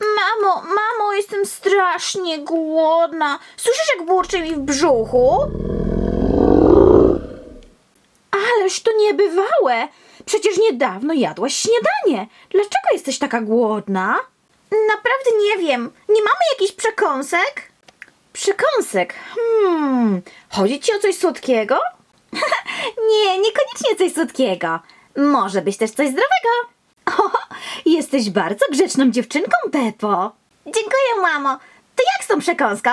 Mamo, mamo, jestem strasznie głodna. Słyszysz, jak burczy mi w brzuchu? Ależ to niebywałe. Przecież niedawno jadłaś śniadanie. Dlaczego jesteś taka głodna? Naprawdę nie wiem. Nie mamy jakichś przekąsek? Przekąsek? Hmm, chodzi ci o coś słodkiego? nie, niekoniecznie coś słodkiego. Może być też coś zdrowego. O, jesteś bardzo grzeczną dziewczynką, Pepo. Dziękuję, mamo. To jak z tą przekąską?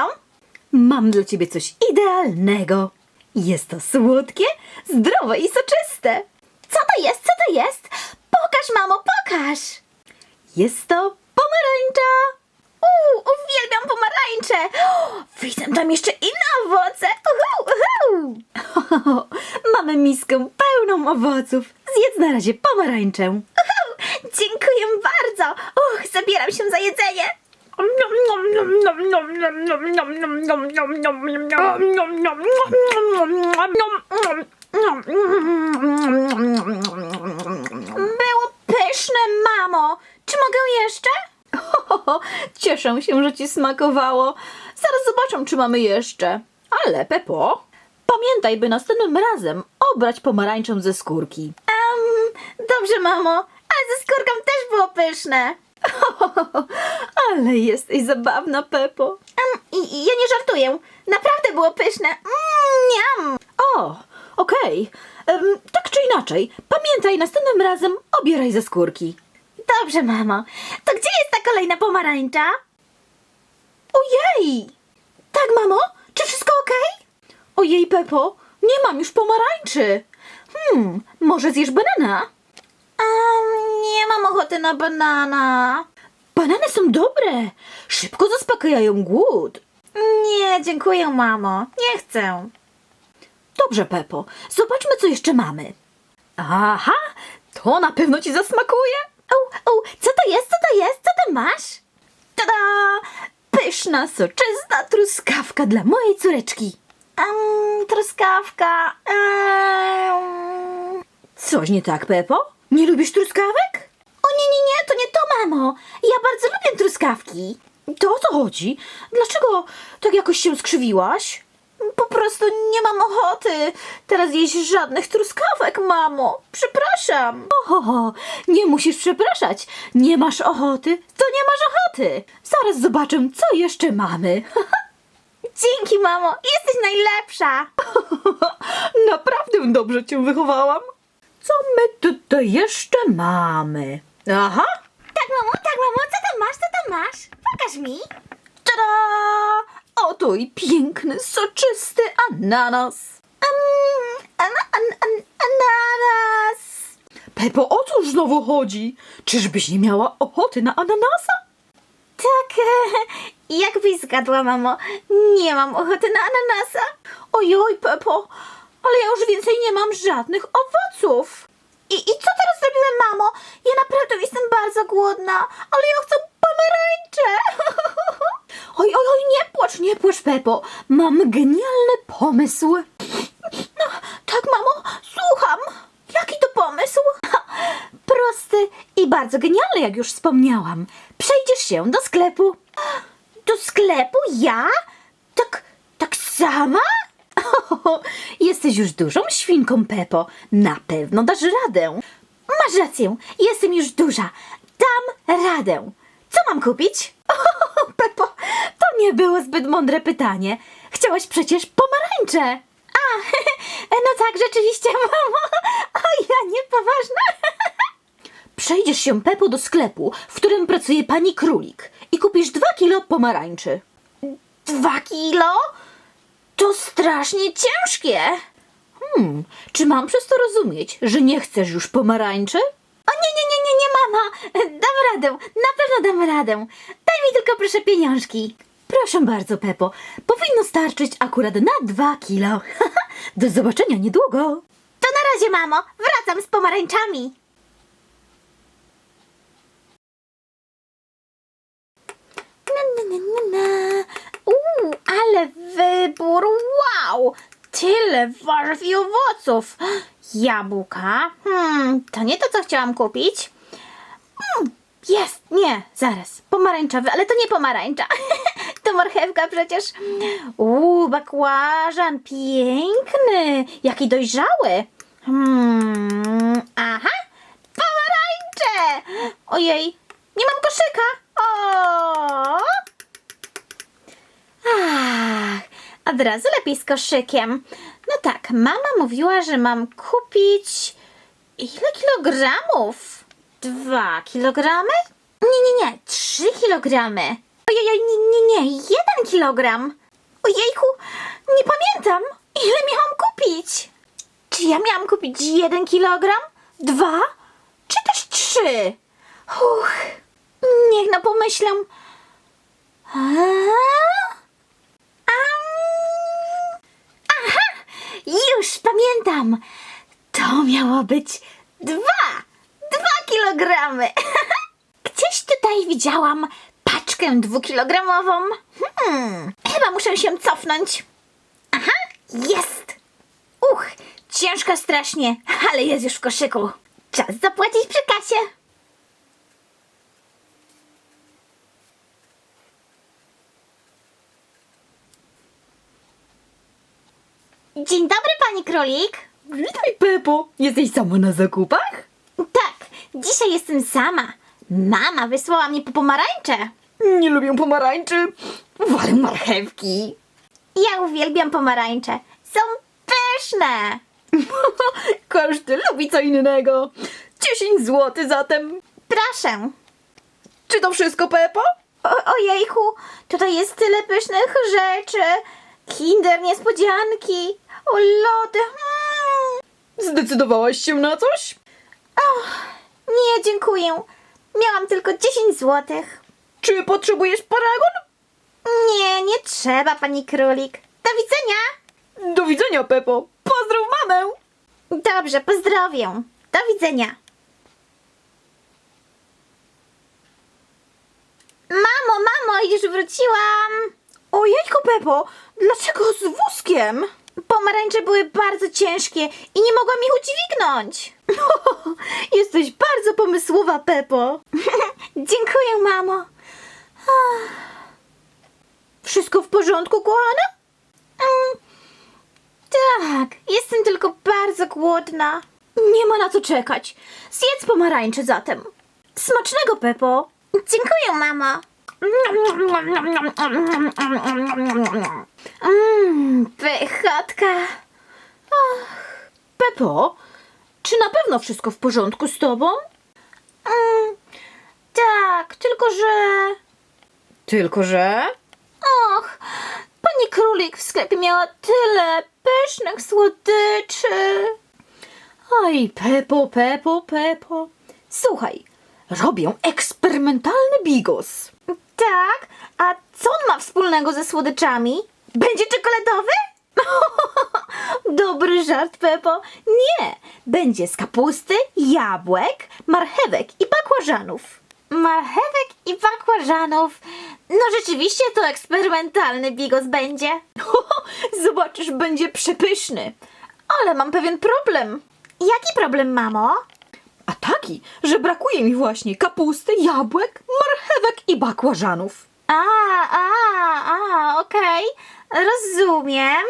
Mam dla ciebie coś idealnego. Jest to słodkie, zdrowe i soczyste. Co to jest? Co to jest? Pokaż, mamo, pokaż. Jest to pomarańcza. Uuu, uwielbiam pomarańcze. O, widzę tam jeszcze inne owoce. Uhu, uhu. Mamy miskę pełną owoców. Zjedz na razie pomarańczę. Uhu, dziękuję bardzo. Uch, zabieram się za jedzenie. Było pyszne, mamo. Czy mogę jeszcze? Cieszę się, że ci smakowało. Zaraz zobaczę, czy mamy jeszcze. Ale, Pepo, pamiętaj, by następnym razem obrać pomarańczę ze skórki. Um, dobrze, mamo, ale ze skórką też było pyszne. ale jesteś zabawna, Pepo. Um, i, i ja nie żartuję. Naprawdę było pyszne. Mm, niam. O, okej. Em, tak czy inaczej, pamiętaj, następnym razem obieraj ze skórki. Dobrze, mamo. To gdzie jest ta kolejna pomarańcza? Ojej! Tak, mamo? Czy wszystko okej? Ojej, Pepo, nie mam już pomarańczy. Hmm, może zjesz banana? Um, nie mam ochoty na banana. Banany są dobre. Szybko zaspokajają głód. Nie, dziękuję, mamo. Nie chcę. Dobrze, Pepo. Zobaczmy, co jeszcze mamy. Aha, to na pewno ci zasmakuje. O, o, co to jest? Co to jest? Co ty masz? Tada! Pyszna, soczysta truskawka dla mojej córeczki. Um, truskawka. Um... Coś nie tak, Pepo? Nie lubisz truskawek? O nie, nie, nie, to nie to, mamo. Ja bardzo lubię truskawki. To o co chodzi? Dlaczego tak jakoś się skrzywiłaś? Po prostu nie mam ochoty teraz jeść żadnych truskawek, mamo. Przepraszam. Oho, nie musisz przepraszać. Nie masz ochoty, to nie masz ochoty. Zaraz zobaczę, co jeszcze mamy. Dzięki, mamo. Jesteś najlepsza. Naprawdę dobrze cię wychowałam. Co my tutaj jeszcze mamy? Aha. Tak, mamo, tak, mamo, co tam masz, co tam masz? Pokaż mi. Tada! Oto i piękny, soczysty ananas. Um, an, an, an, ananas. Pepo, o cóż znowu chodzi? Czyżbyś nie miała ochoty na ananasa? Tak, jakbyś zgadła, mamo, nie mam ochoty na ananasa. Ojoj, Pepo, ale ja już więcej nie mam żadnych owoców. I, I co teraz zrobimy, mamo? Ja naprawdę jestem bardzo głodna, ale ja chcę pomarańcze. Oj, oj, oj, nie płacz, nie płacz, Pepo. Mam genialny pomysł. No, tak, mamo, słucham. Jaki to pomysł? Prosty i bardzo genialny, jak już wspomniałam. Przejdziesz się do sklepu. Do sklepu? Ja? Tak, tak sama? Jesteś już dużą świnką, Pepo. Na pewno dasz radę. Masz rację, jestem już duża. Dam radę. Co mam kupić? Pepo, to nie było zbyt mądre pytanie. Chciałaś przecież pomarańcze. A, no tak, rzeczywiście, mamo. O, ja niepoważna. Przejdziesz się, Pepo, do sklepu, w którym pracuje pani królik i kupisz dwa kilo pomarańczy. Dwa kilo? To strasznie ciężkie. Hmm, czy mam przez to rozumieć, że nie chcesz już pomarańczy? O nie, nie, nie, nie, nie, mama. Dam radę, na pewno dam radę. Daj mi tylko proszę pieniążki. Proszę bardzo, Pepo. Powinno starczyć akurat na dwa kilo. Do zobaczenia niedługo. To na razie, mamo. Wracam z pomarańczami. Na, na, na, na, na. Uuu, ale wybór, wow! Tyle warzyw i owoców. Jabłka, hmm, to nie to, co chciałam kupić. Hmm, Nie, zaraz. Pomarańczowy, ale to nie pomarańcza. to marchewka przecież. Uuu, bakłażan, piękny. Jaki dojrzały. Hmm, aha, pomarańcze. Ojej, nie mam koszyka. O! Ach, od razu lepiej z koszykiem. No tak, mama mówiła, że mam kupić. Ile kilogramów? Dwa kilogramy? Nie, nie, nie, trzy kilogramy. Ojej, nie, nie, nie, jeden kilogram. Ojejku, nie pamiętam, ile miałam kupić. Czy ja miałam kupić jeden kilogram? Dwa? Czy też trzy? Uch, niech no pomyślę. A? Am. Aha! Już pamiętam! To miało być dwa! Dwa kilogramy! Gdzieś tutaj widziałam paczkę dwukilogramową. Hmm, chyba muszę się cofnąć. Aha, jest! Uch, ciężka strasznie, ale jest już w koszyku. Czas zapłacić przy kasie. Dzień dobry, pani królik. Witaj, Pepo. Jesteś sama na zakupach? Tak, dzisiaj jestem sama. Mama wysłała mnie po pomarańcze. Nie lubię pomarańczy. Walę marchewki. Ja uwielbiam pomarańcze. Są pyszne. Każdy lubi co innego. 10 zł zatem. Proszę. Czy to wszystko, Pepo? O, ojejku, tutaj jest tyle pysznych rzeczy. Kinder niespodzianki. O, lody. Mm. Zdecydowałaś się na coś? Nie, dziękuję. Miałam tylko 10 złotych. Czy potrzebujesz paragon? Nie, nie trzeba, pani królik. Do widzenia. Do widzenia, Pepo. Pozdrów mamę. Dobrze, pozdrowię. Do widzenia. Mamo, mamo, już wróciłam. Ojejku, Pepo. Dlaczego z wózkiem? Pomarańcze były bardzo ciężkie i nie mogłam ich udźwignąć. Jesteś bardzo pomysłowa, Pepo. Dziękuję, mamo. Wszystko w porządku, kochana? Mm, tak, jestem tylko bardzo głodna. Nie ma na co czekać. Zjedz pomarańcze zatem. Smacznego, Pepo. Dziękuję, mamo. Mmm, pychotka. Pepo, czy na pewno wszystko w porządku z tobą? Mm, tak, tylko że... Tylko, że... Och, pani królik w sklepie miała tyle pysznych słodyczy. Oj, Pepo, Pepo, Pepo. Słuchaj, robię eksperymentalny bigos. Tak, a co on ma wspólnego ze słodyczami? Będzie czekoladowy? Dobry żart, Pepo. Nie, będzie z kapusty, jabłek, marchewek i bakłażanów. Marchewek i bakłażanów. No rzeczywiście to eksperymentalny bigos będzie. Zobaczysz, będzie przepyszny. Ale mam pewien problem. Jaki problem, mamo? A taki, że brakuje mi właśnie kapusty, jabłek, marchewek i bakłażanów. A, a, a, okej. Rozumiem.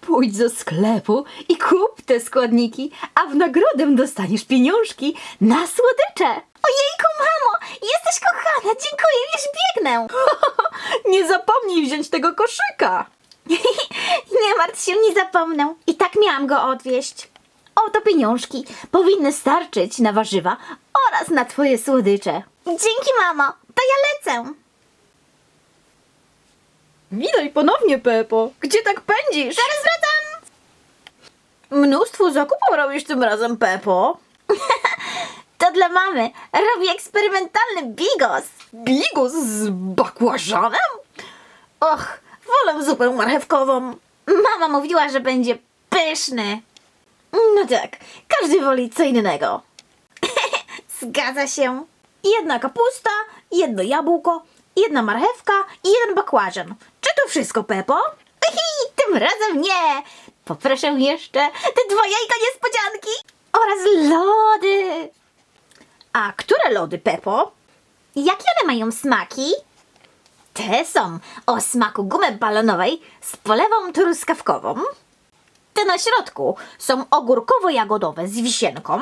Pójdź do sklepu i kup te składniki, a w nagrodę dostaniesz pieniążki na słodycze. Ojejku, mamo, jesteś kochana, dziękuję, już biegnę. Nie zapomnij wziąć tego koszyka. nie martw się, nie zapomnę. I tak miałam go odwieźć. Oto pieniążki powinny starczyć na warzywa oraz na twoje słodycze. Dzięki, mamo, to ja lecę. Witaj ponownie, Pepo. Gdzie tak pędzisz? Zaraz wracam. Mnóstwo zakupów robisz tym razem, Pepo. To dla mamy. Robię eksperymentalny bigos. Bigos z bakłażanem? Och, wolę zupę marchewkową. Mama mówiła, że będzie pyszny. No tak, każdy woli co innego. Zgadza się. Jedna kapusta, jedno jabłko, jedna marchewka i jeden bakłażan. To wszystko, Pepo? Tym razem nie. Poproszę jeszcze te dwa jajka niespodzianki oraz lody. A które lody, Pepo? Jakie one mają smaki? Te są o smaku gumy balonowej z polewą truskawkową. Te na środku są ogórkowo-jagodowe z wisienką.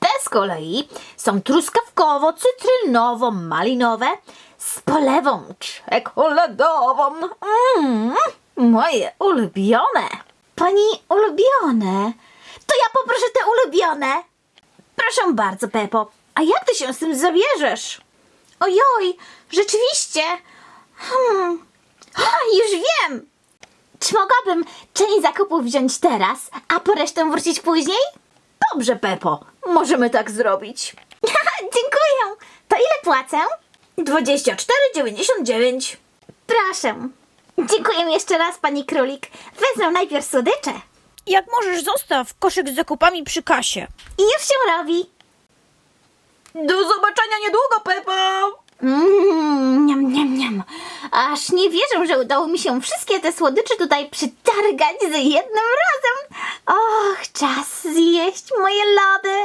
Te z kolei są truskawkowo-cytrynowo-malinowe z polewą czekoladową. Mmm, moje ulubione. Pani ulubione? To ja poproszę te ulubione. Proszę bardzo, Pepo. A jak ty się z tym zabierzesz? Ojoj, rzeczywiście. Hmm. Ha, już wiem. Czy mogłabym część zakupów wziąć teraz, a po resztę wrócić później? Dobrze, Pepo. Możemy tak zrobić. Dziękuję. To ile płacę? 24,99. Proszę. Dziękuję jeszcze raz, pani królik. Wezmę najpierw słodycze. Jak możesz, zostaw koszyk z zakupami przy kasie. I już się robi. Do zobaczenia niedługo, Pepo! Mmm, niam, niam, niam. Aż nie wierzę, że udało mi się wszystkie te słodycze tutaj przytargać za jednym razem. Och, czas zjeść moje lody.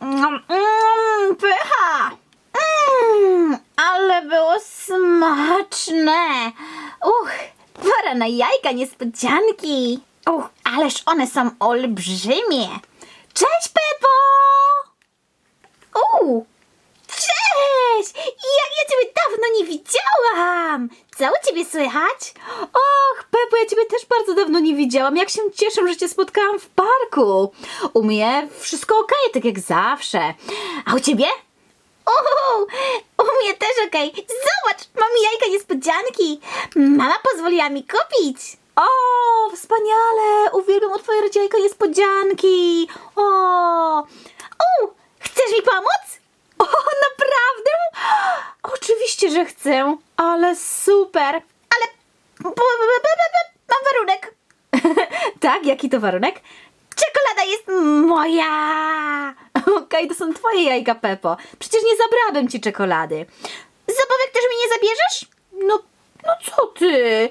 Mm, pycha. Mmm, ale było smaczne. Uch, pora na jajka niespodzianki. Uch, ależ one są olbrzymie. Cześć, Pepo! Uuu, cześć! Jak ja ciebie dawno nie widziałam! Co u ciebie słychać? Och, Pepo, ja ciebie też bardzo dawno nie widziałam. Jak się cieszę, że cię spotkałam w parku. U mnie wszystko okej, tak jak zawsze. A u ciebie? Uuu, u mnie też okej. Zobacz, mam jajka niespodzianki. Mama pozwoliła mi kupić. O, wspaniale! Uwielbiam otwierać jajka niespodzianki. O, Uuu, chcesz mi pomóc? O, naprawdę? Oczywiście, że chcę, ale super. Ale mam warunek. tak, jaki to warunek? Czekolada jest moja. Okej, to są twoje jajka, Pepo. Przecież nie zabrałabym ci czekolady. Zabawek też mi nie zabierzesz? No, no co ty?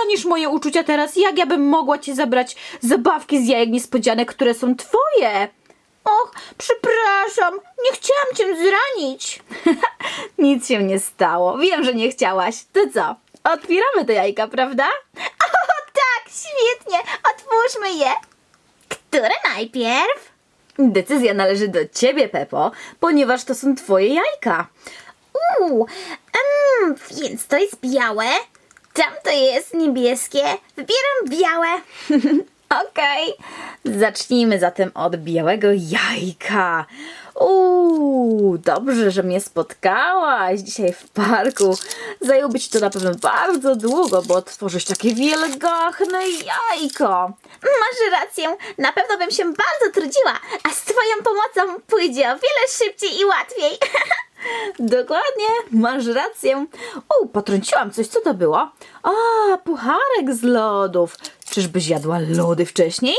Ranisz moje uczucia teraz. Jak ja bym mogła ci zabrać zabawki z jajek niespodzianek, które są twoje? Och, przepraszam, nie chciałam cię zranić. Nic się nie stało. Wiem, że nie chciałaś. To co? Otwieramy te jajka, prawda? O tak, świetnie, otwórzmy je. Które najpierw? Decyzja należy do ciebie, Pepo, ponieważ to są twoje jajka. Uuu, mm, więc to jest białe, tamto jest niebieskie. Wybieram białe. Okej. Zacznijmy zatem od białego jajka. Uuu, dobrze, że mnie spotkałaś dzisiaj w parku. Zajęłoby ci to na pewno bardzo długo, bo tworzysz takie wielgachne jajko. Masz rację, na pewno bym się bardzo trudziła, a z twoją pomocą pójdzie o wiele szybciej i łatwiej. Dokładnie, masz rację. O, potrąciłam coś, co to było? A, pucharek z lodów. Czyżbyś jadła lody wcześniej?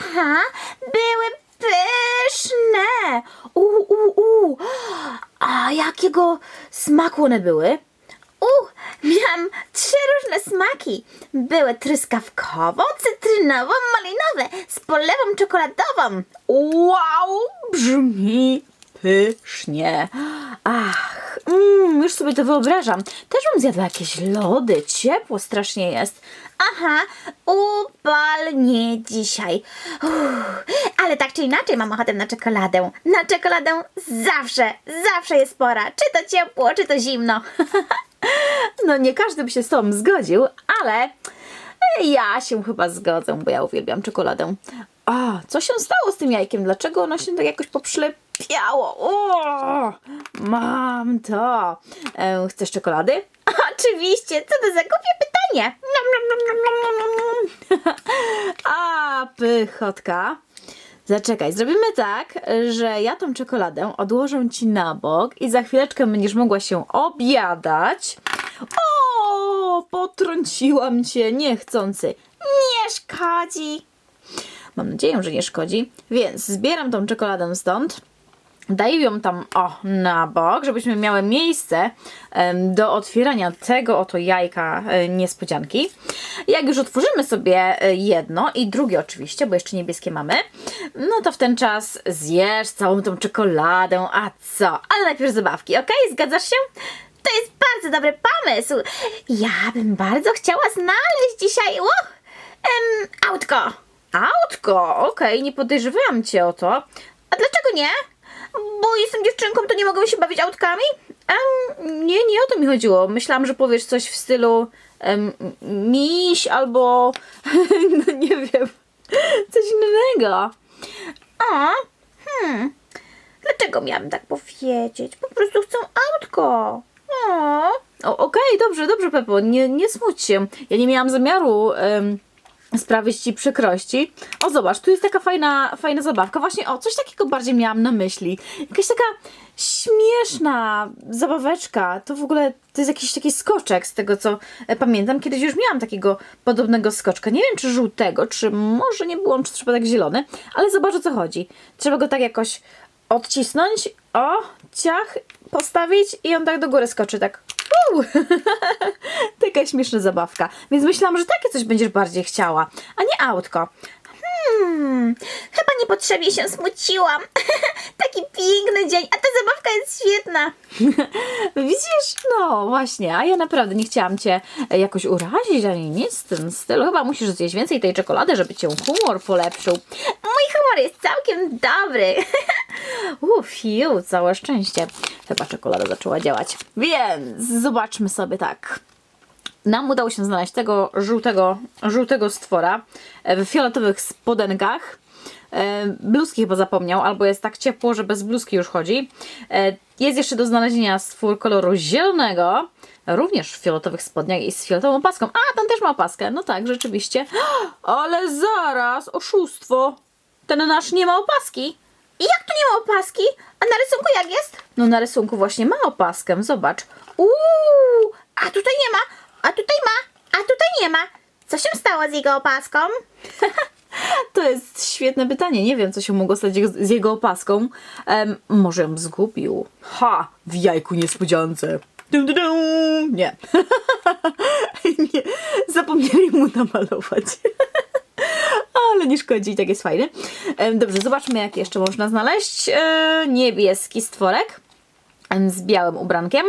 Aha, były pyszne. Uuu, uu, uu. A jakiego smaku one były? U, miałam trzy różne smaki. Były truskawkowo, cytrynowo, malinowe z polewą czekoladową. Wow, brzmi pysznie. Ach, mm, już sobie to wyobrażam. Też bym zjadła jakieś lody. Ciepło strasznie jest. Aha, upalnie dzisiaj. Uff, ale tak czy inaczej mam ochotę na czekoladę. Na czekoladę zawsze, zawsze jest pora. Czy to ciepło, czy to zimno. No nie każdy by się z tobą zgodził, ale ja się chyba zgodzę, bo ja uwielbiam czekoladę. A, co się stało z tym jajkiem? Dlaczego ono się tak jakoś poprzylepiało? O, mam to. E, chcesz czekolady? Oczywiście, co to za głupie pytanie. Nom, nom, nom, nom, nom, nom, nom. A, pychotka. Zaczekaj, zrobimy tak, że ja tą czekoladę odłożę ci na bok i za chwileczkę będziesz mogła się obiadać. O, potrąciłam cię niechcący. Nie szkodzi. Mam nadzieję, że nie szkodzi. Więc zbieram tą czekoladę stąd. Daję ją tam o na bok, żebyśmy miały miejsce do otwierania tego oto jajka e, niespodzianki. Jak już otworzymy sobie e, jedno i drugie oczywiście, bo jeszcze niebieskie mamy, no to w ten czas zjesz całą tą czekoladę, a co? Ale najpierw zabawki, ok? Zgadzasz się? To jest bardzo dobry pomysł. Ja bym bardzo chciała znaleźć dzisiaj uh, em, autko. Autko, okej, nie podejrzewałam cię o to. A dlaczego nie? Bo jestem dziewczynką, to nie mogę się bawić autkami? Em, nie, nie o to mi chodziło. Myślałam, że powiesz coś w stylu em, miś albo no nie wiem, coś innego. O, hmm. Dlaczego miałabym tak powiedzieć? Po prostu chcę autko. O. Okej, dobrze, dobrze, Pepo, nie, nie smuć się. Ja nie miałam zamiaru em, sprawić ci przykrości. O, zobacz, tu jest taka fajna, fajna zabawka. Właśnie, o, coś takiego bardziej miałam na myśli. Jakaś taka śmieszna zabaweczka. To w ogóle, to jest jakiś taki skoczek z tego, co e, pamiętam. Kiedyś już miałam takiego podobnego skoczka. Nie wiem, czy żółtego, czy może nie było, czy przypadek zielony, ale zobacz, o co chodzi. Trzeba go tak jakoś odcisnąć, o, ciach, postawić i on tak do góry skoczy, tak. Uu! Taka śmieszna zabawka. Więc myślałam, że takie coś będziesz bardziej chciała, a nie autko. Hmm, chyba niepotrzebnie się smuciłam. Taki piękny dzień, a ta zabawka jest świetna. Widzisz? No właśnie, a ja naprawdę nie chciałam cię e, jakoś urazić, ani nic w tym stylu. Chyba musisz zjeść więcej tej czekolady, żeby cię humor polepszył. Mój humor jest całkiem dobry. Uff, całe szczęście. Chyba czekolada zaczęła działać. Więc zobaczmy sobie tak. Nam udało się znaleźć tego żółtego, żółtego stwora e, w fioletowych spodenkach. E, Bluzki chyba zapomniał, albo jest tak ciepło, że bez bluzki już chodzi. E, Jest jeszcze do znalezienia stwór koloru zielonego, również w fioletowych spodniach i z fioletową opaską. A, tam też ma opaskę. No tak, rzeczywiście. Ale zaraz, oszustwo. Ten nasz nie ma opaski. I jak tu nie ma opaski? A na rysunku jak jest? No na rysunku właśnie ma opaskę, zobacz. Uuu, a tutaj nie ma, a tutaj ma, a tutaj nie ma. Co się stało z jego opaską? To jest świetne pytanie. Nie wiem, co się mogło stać z jego opaską. Może ją zgubił. Ha! W jajku niespodziance. Dum, dum, dum. Nie. nie. Zapomnieli mu namalować. Ale nie szkodzi, i tak jest fajny. Dobrze, zobaczmy, jak jeszcze można znaleźć. E, niebieski stworek z białym ubrankiem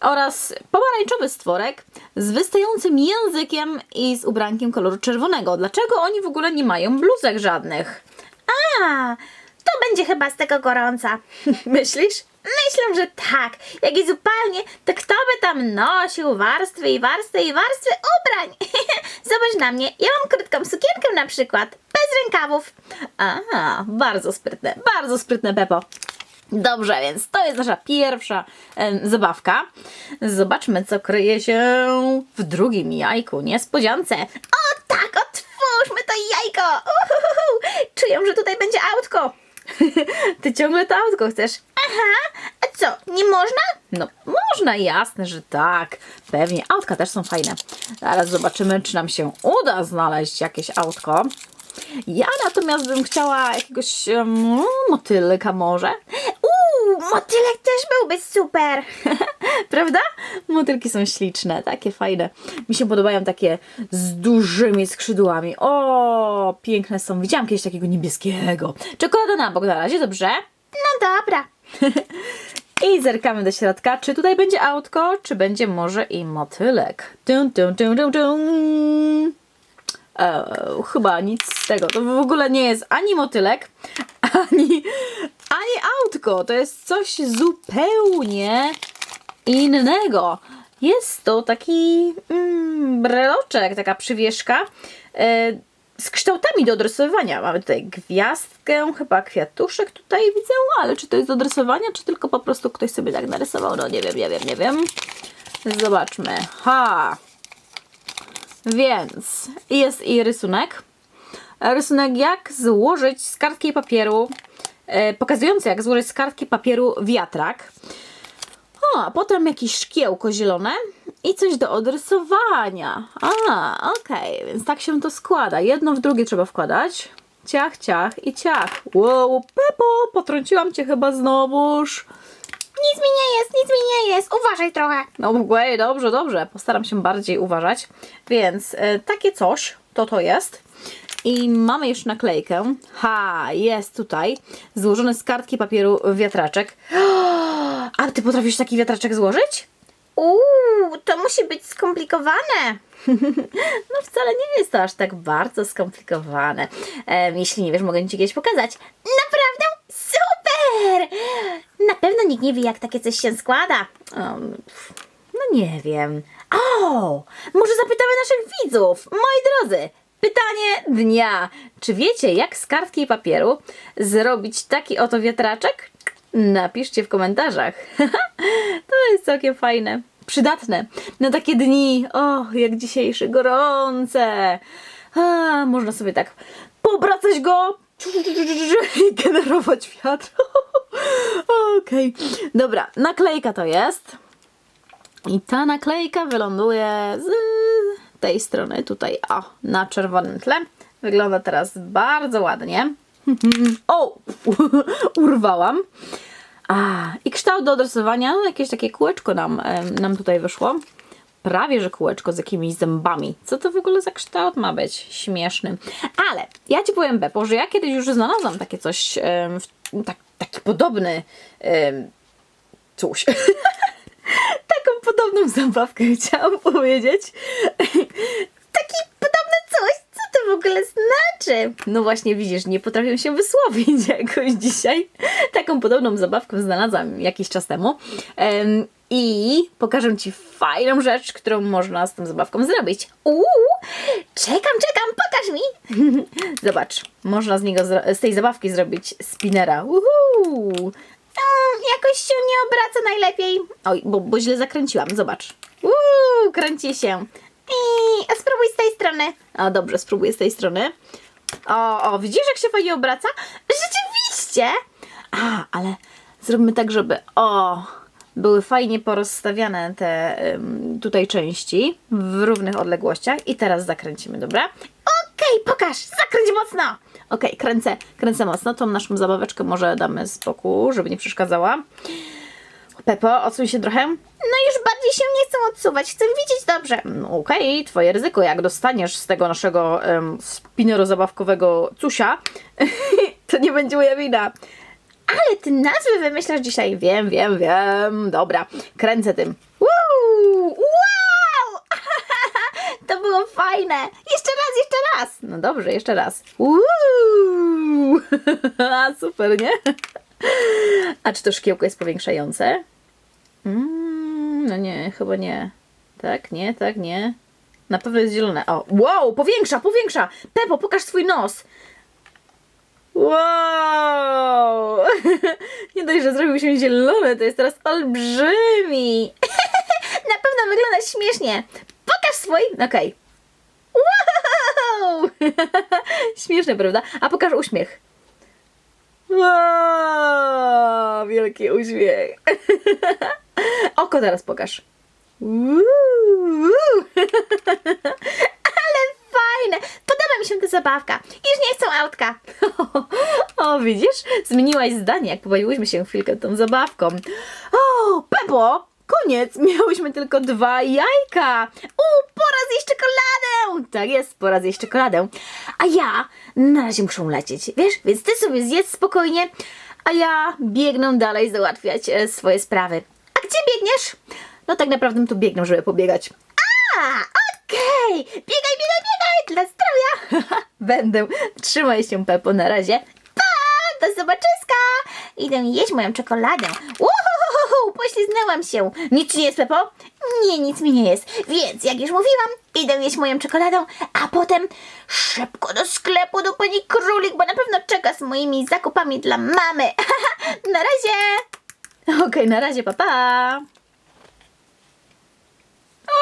oraz pomarańczowy stworek z wystającym językiem i z ubrankiem koloru czerwonego. Dlaczego oni w ogóle nie mają bluzek żadnych? A, to będzie chyba z tego gorąca. Myślisz? Myślę, że tak. Jak jest upalnie, to kto by tam nosił warstwy i warstwy i warstwy ubrań? Zobacz na mnie, ja mam krótką sukienkę na przykład, bez rękawów. Aha, bardzo sprytne, bardzo sprytne, Pepo. Dobrze, więc to jest nasza pierwsza em, zabawka. Zobaczmy, co kryje się w drugim jajku. Niespodziance. O tak, otwórzmy to jajko. Uhuhu. Czuję, że tutaj będzie autko. Ty ciągle to autko chcesz? Aha, a co, nie można? No, można, jasne, że tak. Pewnie. Autka też są fajne. Zaraz zobaczymy, czy nam się uda znaleźć jakieś autko. Ja natomiast bym chciała jakiegoś um, motylka może. Uuu, motylek też byłby super. Prawda? Motylki są śliczne, takie fajne. Mi się podobają takie z dużymi skrzydłami. O, piękne są. Widziałam kiedyś takiego niebieskiego. Czekolada na bok na razie, dobrze? No dobra. I zerkamy do środka, czy tutaj będzie autko, czy będzie może i motylek. E, chyba nic z tego. To w ogóle nie jest ani motylek, ani, ani autko. To jest coś zupełnie innego. Jest to taki mm, breloczek, taka przywieszka e, z kształtami do odrysowywania. Mamy tutaj gwiazdkę, chyba kwiatuszek tutaj widzę, ale czy to jest do odrysowania, czy tylko po prostu ktoś sobie tak narysował? No nie wiem, nie wiem, nie wiem. Zobaczmy. Ha! Więc jest i rysunek. Rysunek jak złożyć z kartki papieru, e, pokazujący jak złożyć z kartki papieru wiatrak. O, a potem jakieś szkiełko zielone i coś do odrysowania. A, okej, więc tak się to składa. Jedno w drugie trzeba wkładać. ciach, ciach i ciach. Wow, Pepo, potrąciłam cię chyba znowuż. Nic mi nie jest, nic mi nie jest. Uważaj trochę. No ojej, dobrze, dobrze. Postaram się bardziej uważać. Więc e, takie coś, to to jest. I mamy jeszcze naklejkę. Ha, jest tutaj. Złożony z kartki papieru wiatraczek. A ty potrafisz taki wiatraczek złożyć? Uuu, to musi być skomplikowane. No wcale nie jest to aż tak bardzo skomplikowane. Em, jeśli nie wiesz, mogę ci kiedyś pokazać. Naprawdę? Super! Na pewno nikt nie wie, jak takie coś się składa. Um, no nie wiem. O! Może zapytamy naszych widzów. Moi drodzy, pytanie dnia. Czy wiecie, jak z kartki i papieru zrobić taki oto wiatraczek? Napiszcie w komentarzach. to jest całkiem fajne. Przydatne na takie dni, o, jak dzisiejsze, gorące. A, można sobie tak pobracać go i generować wiatr. Okej, dobra, naklejka to jest. I ta naklejka wyląduje z tej strony, tutaj, o, na czerwonym tle. Wygląda teraz bardzo ładnie. O, urwałam. A, i kształt do odrysowania, no jakieś takie kółeczko nam, nam tutaj wyszło. Prawie, że kółeczko z jakimiś zębami. Co to w ogóle za kształt ma być? Śmieszny. Ale ja Ci powiem, Bepo, że ja kiedyś już znalazłam takie coś, tak, taki podobny em, coś. Taką podobną zabawkę chciałam powiedzieć. Taki podobny coś. To w ogóle znaczy? No właśnie, widzisz, nie potrafię się wysłowić jakoś dzisiaj. Taką podobną zabawkę znalazłam jakiś czas temu. Em, I pokażę Ci fajną rzecz, którą można z tą zabawką zrobić. Uuu, czekam, czekam, pokaż mi. Zobacz, można z, niego, z tej zabawki zrobić spinera. Uhu! Jakoś się nie obraca najlepiej. Oj, bo, bo źle zakręciłam, zobacz. Uuu, kręci się. A spróbuj z tej strony. O, dobrze, spróbuję z tej strony. O, o, widzisz jak się fajnie obraca? Rzeczywiście. A, ale zróbmy tak, żeby o, były fajnie porozstawiane te tutaj części w równych odległościach i teraz zakręcimy, dobra? Okej, pokaż, zakręć mocno. Okej, kręcę, kręcę mocno. Tą naszą zabaweczkę może damy z boku, żeby nie przeszkadzała. Pepo, odsuń się trochę. No już bardziej się nie chcę odsuwać, chcę widzieć dobrze. No, Okej, twoje ryzyko. Jak dostaniesz z tego naszego um, spinero-zabawkowego cusia, to nie będzie moja wina. Ale ty nazwy wymyślasz dzisiaj. Wiem, wiem, wiem. Dobra, kręcę tym. Uuu, wow! to było fajne. Jeszcze raz, jeszcze raz. No dobrze, jeszcze raz. Super, nie? A czy to szkiełko jest powiększające? Mm, no nie, chyba nie. Tak, nie, tak, nie. Na pewno jest zielone. O, wow, powiększa, powiększa! Pepo, pokaż swój nos! Wow! Nie dość, że zrobił się zielony, to jest teraz olbrzymi! Na pewno wygląda śmiesznie. Pokaż swój. Okej. Wow! Śmieszne, prawda? A pokaż uśmiech. Wielki uśmiech. Oko teraz pokaż. Ale fajne. Podoba mi się ta zabawka. Już nie chcę autka. O, widzisz? Zmieniłaś zdanie, jak pobawiłyśmy się chwilkę tą zabawką. O, Pepo! Koniec! Miałyśmy tylko dwa jajka! U, pora zjeść czekoladę. Tak jest, pora zjeść czekoladę. A ja na razie muszę lecieć, wiesz? Więc ty sobie zjedz spokojnie, a ja biegnę dalej załatwiać e, swoje sprawy. A gdzie biegniesz? No tak naprawdę tu biegnę, żeby pobiegać. A, okej. Biegaj, biegaj, biegaj. Dla zdrowia. Będę. Trzymaj się, Pepo, na razie. Do zobaczyska. Idę jeść moją czekoladę. Uhuhuhu, pośliznęłam się. Nic ci nie jest, Pepo? Nie, nic mi nie jest. Więc, jak już mówiłam, idę jeść moją czekoladę, a potem szybko do sklepu do pani Królik, bo na pewno czeka z moimi zakupami dla mamy. na razie. Okej, na razie, papa. Pa.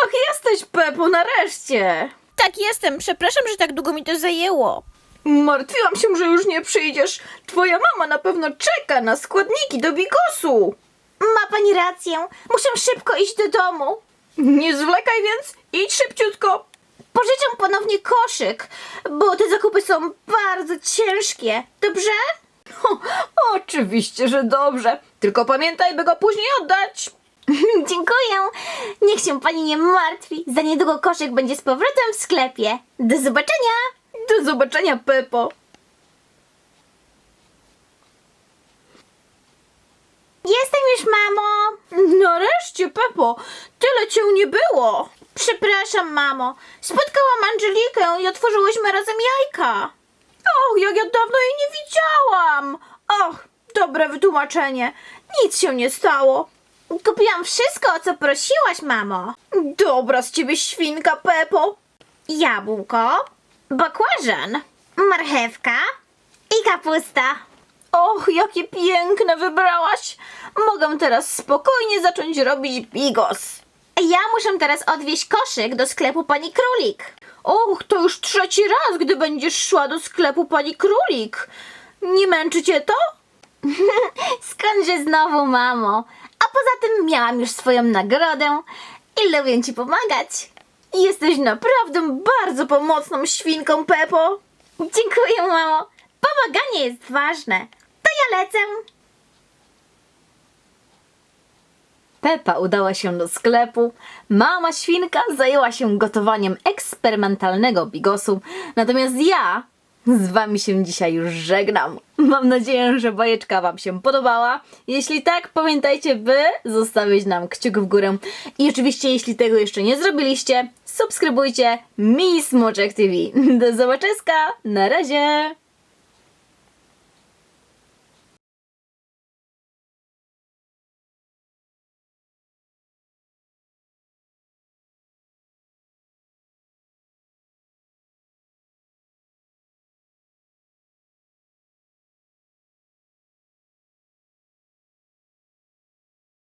Och, jesteś, Pepo, nareszcie. Tak jestem. Przepraszam, że tak długo mi to zajęło. Martwiłam się, że już nie przyjdziesz. Twoja mama na pewno czeka na składniki do bigosu. Ma pani rację. Muszę szybko iść do domu. Nie zwlekaj więc, idź szybciutko. pożyczę ponownie koszyk, bo te zakupy są bardzo ciężkie. Dobrze? Oczywiście, że dobrze. Tylko pamiętaj, by go później oddać. Dziękuję. Niech się pani nie martwi. Za niedługo koszyk będzie z powrotem w sklepie. Do zobaczenia. Do zobaczenia, Pepo. Jestem już, mamo. Nareszcie, Pepo. Tyle cię nie było. Przepraszam, mamo. Spotkałam Angelikę i otworzyłyśmy razem jajka. Och, jak ja dawno jej nie widziałam. Och, dobre wytłumaczenie. Nic się nie stało. Kupiłam wszystko, o co prosiłaś, mamo. Dobra z ciebie świnka, Pepo. Jabłko, bakłażan, marchewka i kapusta. Och, jakie piękne wybrałaś. Mogę teraz spokojnie zacząć robić bigos. Ja muszę teraz odwieźć koszyk do sklepu pani Królik. Och, to już trzeci raz, gdy będziesz szła do sklepu pani Królik. Nie męczy cię to? Skądże znowu, mamo? A poza tym miałam już swoją nagrodę i lubię ci pomagać. Jesteś naprawdę bardzo pomocną świnką, Pepo. Dziękuję, mamo. Pomaganie jest ważne. To ja lecę. Pepa udała się do sklepu, mama świnka zajęła się gotowaniem eksperymentalnego bigosu, natomiast ja z wami się dzisiaj już żegnam. Mam nadzieję, że bajeczka wam się podobała. Jeśli tak, pamiętajcie, by zostawić nam kciuk w górę. I oczywiście, jeśli tego jeszcze nie zrobiliście, subskrybujcie Mini Smoczek TV. Do zobaczenia, na razie!